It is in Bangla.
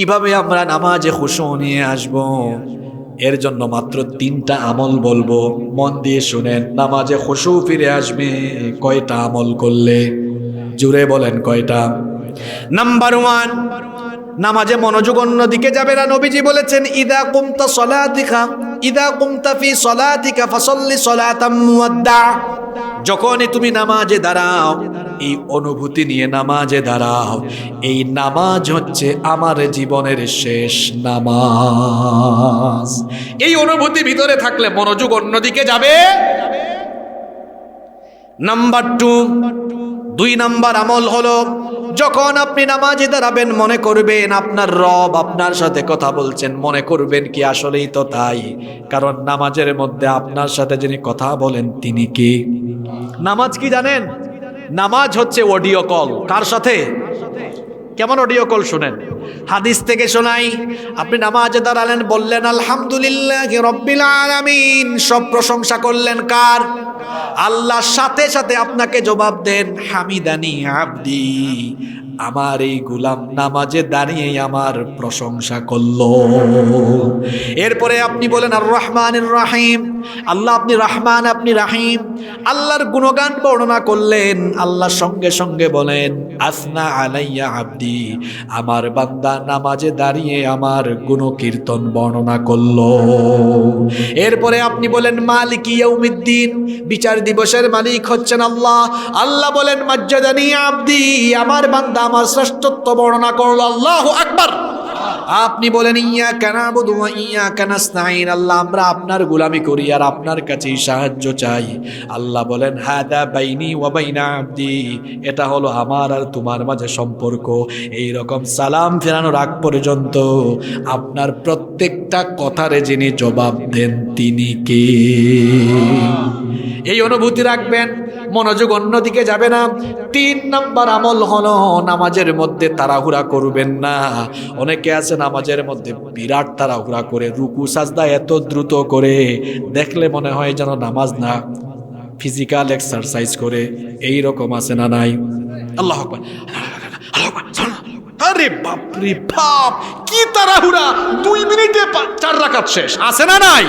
কীভাবে আমরা নামাজে খুশু নিয়ে আসব? এর জন্য মাত্র তিনটা আমল বলব। মন দিয়ে শুনেন, নামাজে খুশু ফিরে আসবে কয়টা আমল করলে? জুড়ে বলেন কয়টা? নাম্বার ওয়ান নামাজে মনোযোগ অন্যদিকে যাবে না। নবীজি বলেছেন, ইদা কুমতা সলাতিকা, ইদা কুমতা ফি সলাতিকা ফাসল্লি সলাতাম মুয়াদ্দা। যখনই তুমি নামাজে দাঁড়াও, এই অনুভূতি নিয়ে নামাজে দাঁড়াও। এই নামাজ হচ্ছে আমার জীবনের শেষ নামাজ। এই অনুভূতি ভিতরে থাকলে মনোযোগ অন্যদিকে যাবে। নাম্বার টু দুই নাম্বার আমল হলো, যখন আপনি নামাজে দাঁড়াবেন, মনে করবেন আপনার রব আপনার সাথে কথা বলছেন, মনে করবেন কি আসলেই তো তাই। কারণ নামাজের মধ্যে আপনার সাথে যিনি কথা বলেন, তিনি কি? নামাজ কি জানেন? নামাজ হচ্ছে অডিও কল। কার সাথে? কেমন অডিও কল শুনেন? হাদিস থেকে শোনাই, আপনি নামাজে দাঁড়ালেন, বললেন, আলহামদুলিল্লাহ রব্বিল আলামিন। সব প্রশংসা করলেন কার? আল্লাহর সাথে সাথে আপনাকে জবাব দেন, হামিদানি আবদি। আমার এই গুলাম নামাজে দাঁড়িয়ে আমার প্রশংসা করল। এরপরে আপনি বলেন আর রহমানের রাহিম। আল্লাহ, আপনি রহমান, আপনি রাহিম। আল্লাহর গুণগান বর্ণনা করলেন। আল্লাহর সঙ্গে সঙ্গে বলেন, আসনা আলাইয়া আব্দি। আমার বান্দা নামাজে দাঁড়িয়ে আমার গুণকীর্তন বর্ণনা করল। এরপরে আপনি বলেন, মালিক ইয়াউমিদ্দিন। বিচার দিবসের মালিক হচ্ছেন আল্লাহ। আল্লাহ বলেন, মজ্জাদানি আব্দি। আমার বান্দা আমার শ্রেষ্ঠত্ব বর্ণনা করল আল্লাহ আকবার। আপনি বলেন ইয়া কানাবুদু ওয়া ইয়া কানাস্তাইন আল্লাহ, আমরা আপনার গোলামি করি আর আপনার কাছেই সাহায্য চাই। আল্লাহ বলেন, হাদা বাইনি ওয়া বাইনা আবদি। এটা হলো আমার আর তোমার মাঝে সম্পর্ক। এই রকম সালাম ফেরানোর আগ পর্যন্ত আপনার প্রত্যেকটা কথারে যিনি জবাব দেন, তিনি কে? এই অনুভূতি রাখবেন, মনোযোগ অন্যদিকে যাবে না। তিন নাম্বার আমল হলো, নামাজের মধ্যে তাড়াহুড়া করবেন না। অনেকে আছে নামাজের মধ্যে বিরাট তাড়াহুড়া করে, রুকু, সাজদা এত দ্রুত করে, দেখলে মনে হয় যেন নামাজ না ফিজিক্যাল এক্সারসাইজ করে, এই রকম আছে না নাই? আল্লাহ আরে বাপরে বাপ, কি তাড়াহুড়া! দুই মিনিটে চার রাখাত শেষ, আছে না নাই?